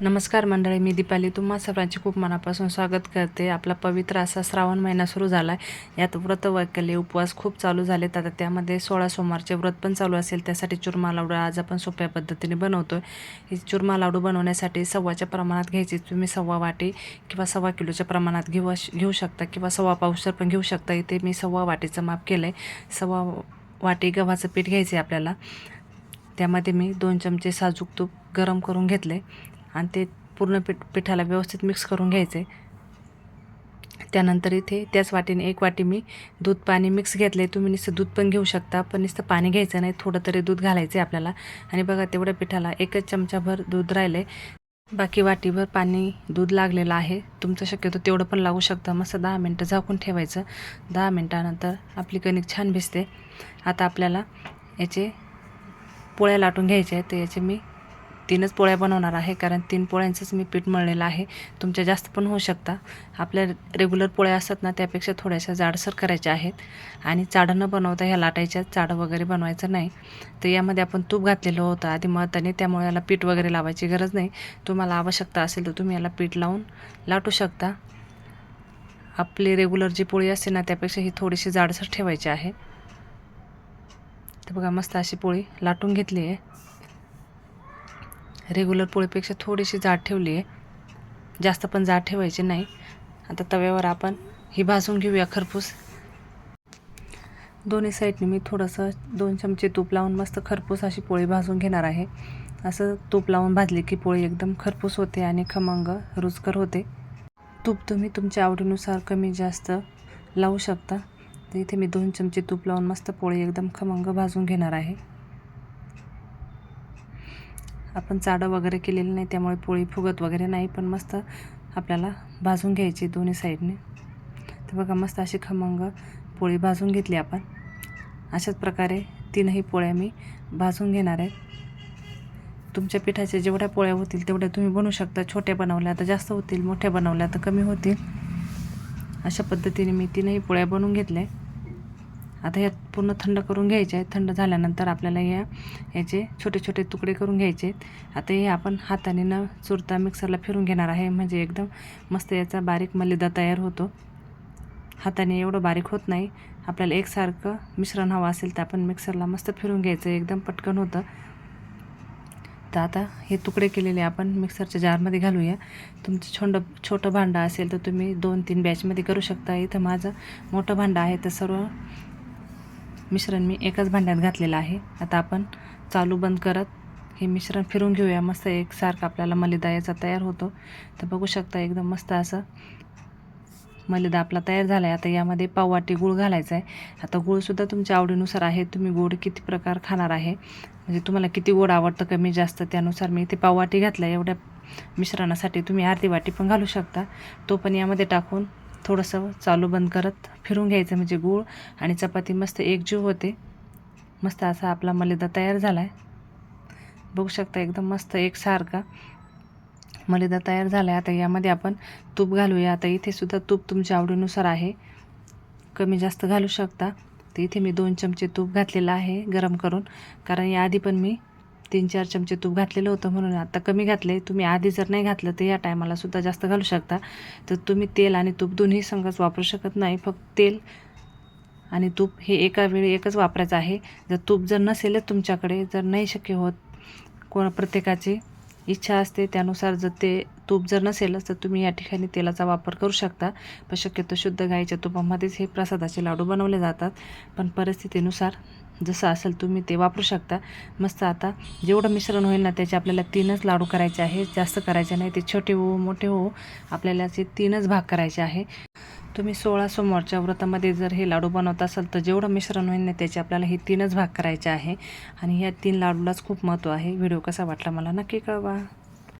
नमस्कार मंडळी मी दीपाली. तुम्हा सर्वांचे खूप मनापासून स्वागत करते. आपला पवित्र असा श्रावण महिना सुरू झाला आहे यात व्रत वैकल्य उपवास खूप चालू झालेत. आता त्यामध्ये सोळा सोमवारचे व्रत पण चालू असेल. त्यासाठी चुरमा लाडू आज आपण सोप्या पद्धतीने बनवतो आहे ही चुरमा लाडू बनवण्यासाठी सव्वाच्या प्रमाणात घ्यायची. तुम्ही सव्वा वाटी किंवा सव्वा किलोच्या प्रमाणात घेऊ घेऊ शकता किंवा सव्वा पावसर पण घेऊ शकता. इथे मी सव्वा वाटीचं माप केलं आहे सव्वा वाटी गव्हाचं पीठ घ्यायचं आहे आपल्याला. त्यामध्ये मी दोन चमचे साजूक तूप गरम करून घेतले आणि ते पूर्ण पीठ पिठाला व्यवस्थित मिक्स करून घ्यायचे. त्यानंतर इथे त्याच वाटीने एक वाटी मी दूध पाणी मिक्स घेतले तुम्ही नुसतं दूध पण घेऊ शकता पण नुसतं पाणी घ्यायचं नाही. थोडं तरी दूध घालायचं आहे आपल्याला. आणि बघा तेवढ्या पिठाला एकच चमचाभर दूध राहिले बाकी वाटीभर पाणी दूध लागलेलं आहे. तुमचं शक्यतो तेवढं पण लागू शकतं. मस्त दहा मिनटं झाकून ठेवायचं. दहा मिनटानंतर आपली कणिक छान भिजते. आता आपल्याला याचे पोळ्या लाटून घ्यायच्या आहेत. तर याचे मी तीनच पोळ्या बनवणार आहे कारण तीन पोळ्यांचंच मी पीठ मळलेलं आहे. तुमच्या जास्त पण होऊ शकता. आपल्या रेग्युलर पोळ्या असतात ना त्यापेक्षा थोड्याशा जाडसर करायच्या आहेत. आणि चाडं न बनवता ह्या लाटायच्या चाडं वगैरे बनवायचं नाही. तर यामध्ये आपण तूप घातलेलं होतं आधी मताने त्यामुळे याला पीठ वगैरे लावायची गरज नाही. तुम्हाला आवश्यकता असेल तर तुम्ही याला पीठ लावून लाटू शकता. आपली रेग्युलर जी पोळी असते ना त्यापेक्षा ही थोडीशी जाडसर ठेवायची आहे. तर बघा मस्त अशी पोळी लाटून घेतली आहे. रेग्युलर पोळीपेक्षा थोडीशी जाड ठेवली आहे. जास्त पण जाड ठेवायची नाही. आता तव्यावर आपण ही भाजून घेऊया खरपूस. दोन्ही साईडने मी थोडंसं दोन चमचे तूप लावून मस्त खरपूस अशी पोळी भाजून घेणार आहे. असं तूप लावून भाजली की पोळी एकदम खरपूस होते आणि खमंग रुचकर होते. तूप तुम्ही तुमच्या आवडीनुसार कमी जास्त लावू शकता. तर इथे मी दोन चमचे तूप लावून मस्त पोळी एकदम खमंग भाजून घेणार आहे. आपण चाडं वगैरे केलेलं नाही त्यामुळे पोळी फुगत वगैरे नाही पण मस्त आपल्याला भाजून घ्यायची दोन्ही साईडने. तर बघा मस्त अशी खमंग पोळी भाजून घेतली आपण. अशाच प्रकारे तीनही पोळ्या मी भाजून घेणार आहे. तुमच्या पिठाच्या जेवढ्या पोळ्या होतील तेवढ्या तुम्ही बनवू शकता. छोट्या बनवल्या तर जास्त होतील मोठ्या बनवल्या तर कमी होतील. अशा पद्धतीने मी तीनही पोळ्या बनवून घेतल्या आता यात पूर्ण थंड करून घ्यायचे आहे थंड झाल्यानंतर आपल्याला या याचे छोटे छोटे तुकडे करून घ्यायचे आहेत. आता हे आपण हाताने न चुरता मिक्सरला फिरून घेणार आहे. म्हणजे एकदम मस्त याचा बारीक मलिदा तयार होतो. हाताने एवढं बारीक होत नाही. आपल्याला एकसारखं मिश्रण हवं असेल तर आपण मिक्सरला मस्त फिरून घ्यायचं. एकदम पटकन होतं. तर आता हे तुकडे केलेले आपण मिक्सरच्या जारमध्ये घालूया. तुमचं छोंड छोटं भांडं असेल तर तुम्ही दोन तीन बॅचमध्ये करू शकता. इथं माझं मोठं भांडं आहे तर सर्व मिश्रण मी एकाच भांड्यात घातलेलं आहे. आता आपण चालू बंद करत हे मिश्रण फिरून घेऊया. मस्त एकसारखं आपल्याला मलिदा याचा तयार होतो. तर बघू शकता एकदम मस्त असं मलिदा आपला तयार झाला आहे आता यामध्ये पाववाटी गूळ घालायचा आहे आता गूळसुद्धा तुमच्या आवडीनुसार आहे. तुम्ही गोड किती प्रकार खाणार आहे? म्हणजे तुम्हाला किती गोड आवडतं कमी जास्त त्यानुसार मी इथे पाववाटी घातला एवढ्या मिश्रणासाठी तुम्ही अर्धी वाटी पण घालू शकता. तो पण यामध्ये टाकून थोडंसं चालू बंद करत फिरून घ्यायचं म्हणजे गूळ आणि चपाती मस्त एकजीव होते. मस्त असा आपला मलिदा तयार झाला आहे बघू शकता एकदम मस्त एकसारखा मलिदा तयार झाला आहे आता यामध्ये आपण तूप घालूया. आता इथेसुद्धा तूप तुमच्या आवडीनुसार आहे. कमी जास्त घालू शकता. तर इथे मी दोन चमचे तूप घातलेलं आहे गरम करून. कारण याआधी पण मी तीन चार चमचे तूप घातलेलं होतं म्हणून आता कमी घातले. तुम्ही आधी जर नाही घातलं तर या टायमाला सुद्धा जास्त घालू शकता. तर तुम्ही तेल आणि तूप दोन्ही संगच वापरू शकत नाही. फक्त तेल आणि तूप हे एका वेळी एकच वापरायचं आहे. जर तूप जर नसेलच तुमच्याकडे जर नाही शक्य होत कोण प्रत्येकाची इच्छा असते त्यानुसार जर ते तूप जर नसेलच तर तुम्ही या ठिकाणी तेलाचा वापर करू शकता. पण शक्यतो शुद्ध गाईच्या तुपामध्येच हे प्रसादाचे लाडू बनवले जातात. पण परिस्थितीनुसार जसं असेल तुम्ही ते वापरू शकता. मस्त आता जेवढं मिश्रण होईल ना त्याचे आपल्याला तीनच लाडू करायचे आहे. जास्त करायचे नाही ते छोटे हो मोठे हो आपल्याला ते तीनच भाग करायचे आहे. तुम्ही सोळा सोमवारच्या व्रतामध्ये जर हे लाडू बनवत असाल तर जेवढं मिश्रण होईल ना त्याचे आपल्याला हे तीनच भाग करायचे आहे. आणि या तीन लाडूलाच खूप महत्त्व आहे. व्हिडिओ कसा वाटला मला नक्की कळवा.